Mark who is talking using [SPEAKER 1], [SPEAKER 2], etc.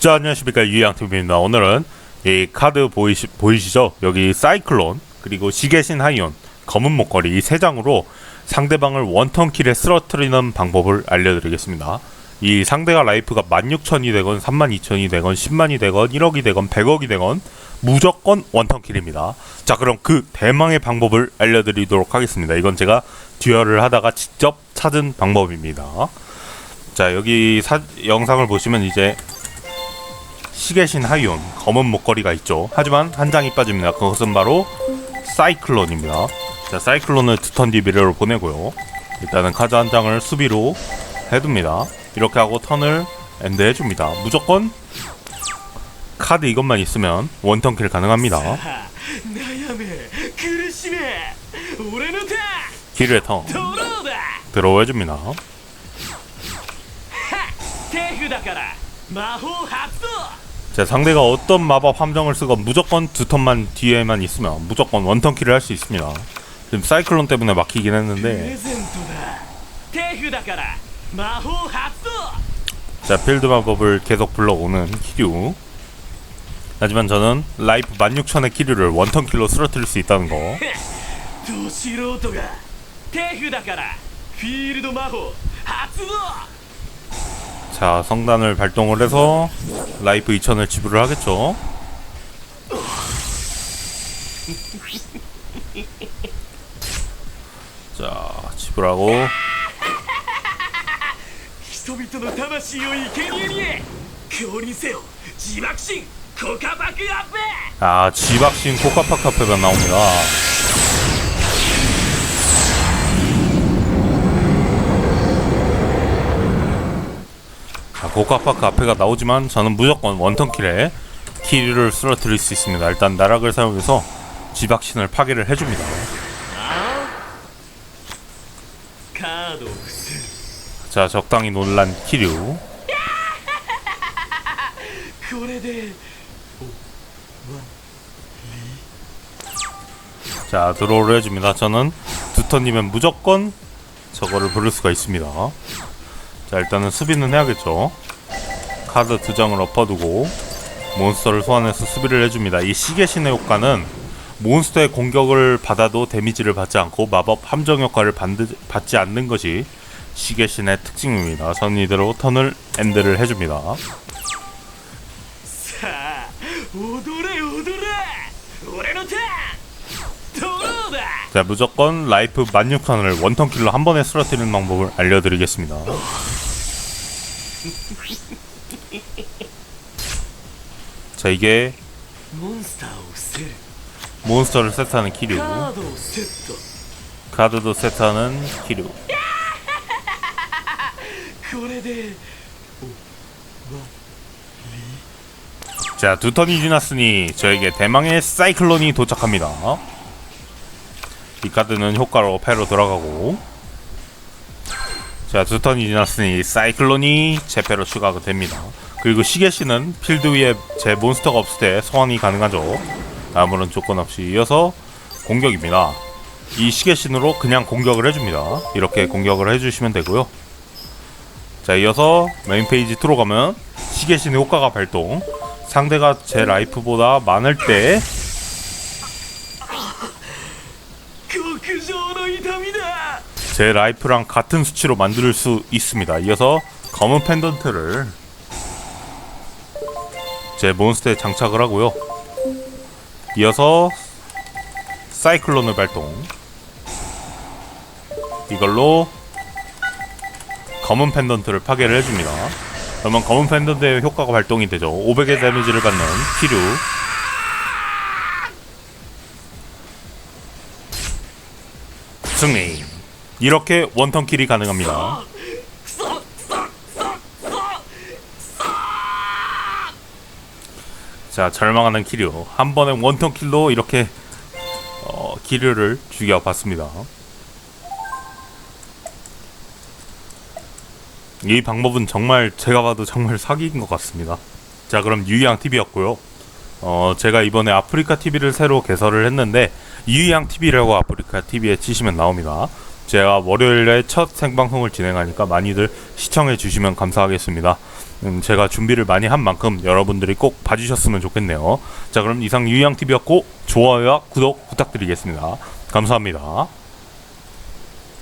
[SPEAKER 1] 자 안녕하십니까. 유양TV입니다. 오늘은 이 카드 보이시, 보이시죠? 여기 사이클론 그리고 시계신 하이온 검은 목걸이 이 세 장으로 상대방을 원턴킬에 쓰러뜨리는 방법을 알려드리겠습니다. 이 상대가 라이프가 16,000이 되건 32,000이 되건 10만이 되건 1억이 되건 100억이 되건 무조건 원턴킬입니다. 자 그럼 그 대망의 방법을 알려드리도록 하겠습니다. 이건 제가 듀얼을 하다가 직접 찾은 방법입니다. 자 여기 사, 영상을 보시면 이제 시계신 하이온 검은 목걸이가 있죠. 하지만 한 장이 빠집니다. 그것은 바로 사이클론입니다. 자, 사이클론을 두턴 디비레로 보내고요. 일단은 카드 한 장을 수비로 해둡니다. 이렇게 하고 턴을 엔드 해줍니다. 무조건 카드 이것만 있으면 원턴 킬 가능합니다. 기류의 턴 들어와줍니다. 자, 상대가 어떤 마법 함정을 쓰건 무조건 두 턴만 뒤에만 있으면 무조건 원턴 킬을 할 수 있습니다. 지금 사이클론 때문에 막히긴 했는데. 자, 필드 마법을 계속 불러오는 키류. 하지만 저는 라이프 16,000의 키류를 원턴 킬로 쓰러뜨릴 수 있다는 거. 자 성단을 발동을 해서 라이프 2000을 지불을 하겠죠. 자 지불하고. 아 지박신 코카파 카페가 나옵니다. 고카파크 앞에가 나오지만 저는 무조건 원턴킬에 키류를 쓰러뜨릴 수 있습니다. 일단 나락을 사용해서 지박신을 파괴를 해줍니다. 자 적당히 놀란 키류 자 드로우를 해줍니다. 저는 두 턴이면 무조건 저거를 부를 수가 있습니다. 자 일단은 수비는 해야겠죠 카드 두 장을 엎어두고 몬스터를 소환해서 수비를 해줍니다 이 시계신의 효과는 몬스터의 공격을 받아도 데미지를 받지 않고 마법 함정 효과를 반드, 받지 않는 것이 시계신의 특징입니다 전 이대로 턴을 엔드를 해줍니다
[SPEAKER 2] 오도레 오도레! 오레노 턴! 도로!
[SPEAKER 1] 자 무조건 라이프 16탄을 원턴킬로 한 번에 쓰러뜨리는 방법을 알려드리겠습니다. 자 이게 몬스터를 세트하는 키류 카드도. 세트하는 키류 자, 두 턴이 지났으니 저에게 대망의 사이클론이 도착합니다. 이 카드는 효과로 패로 들어가고. 자 두 턴이 지났으니 사이클론이 제 패로 추가가 됩니다. 그리고 시계씨는 필드 위에 제 몬스터가 없을 때 소환이 가능하죠. 아무런 조건 없이 이어서 공격입니다. 이 시계신으로 그냥 공격을 해줍니다. 이렇게 공격을 해주시면 되고요. 자 이어서 메인 페이지 2로 가면 시계신의 효과가 발동. 상대가 제 라이프보다 많을 때 제 라이프랑 같은 수치로 만들 수 있습니다. 이어서 검은 펜던트를 제 몬스터에 장착을 하고요. 이어서 사이클론을 발동. 이걸로 검은 펜던트를 파괴를 해줍니다. 그러면 검은 펜던트의 효과가 발동이 되죠. 500의 데미지를 받는 키류. 승리. 이렇게 원턴킬이 가능합니다. 자, 절망하는 키류. 한 번에 원턴킬로 이렇게 어, 기류를 죽여봤습니다. 이 방법은 정말 제가 봐도 정말 사기인 것 같습니다. 자 그럼 유이양 TV였고요. 어 제가 이번에 아프리카 TV를 새로 개설을 했는데 이양 TV라고 아프리카 TV에 치시면 나옵니다. 제가 월요일에 첫 생방송을 진행하니까 많이들 시청해 주시면 감사하겠습니다. 음, 제가 준비를 많이 한 만큼 여러분들이 꼭 봐주셨으면 좋겠네요. 자, 그럼 이상 유양TV였고, 좋아요와 구독 부탁드리겠습니다. 감사합니다.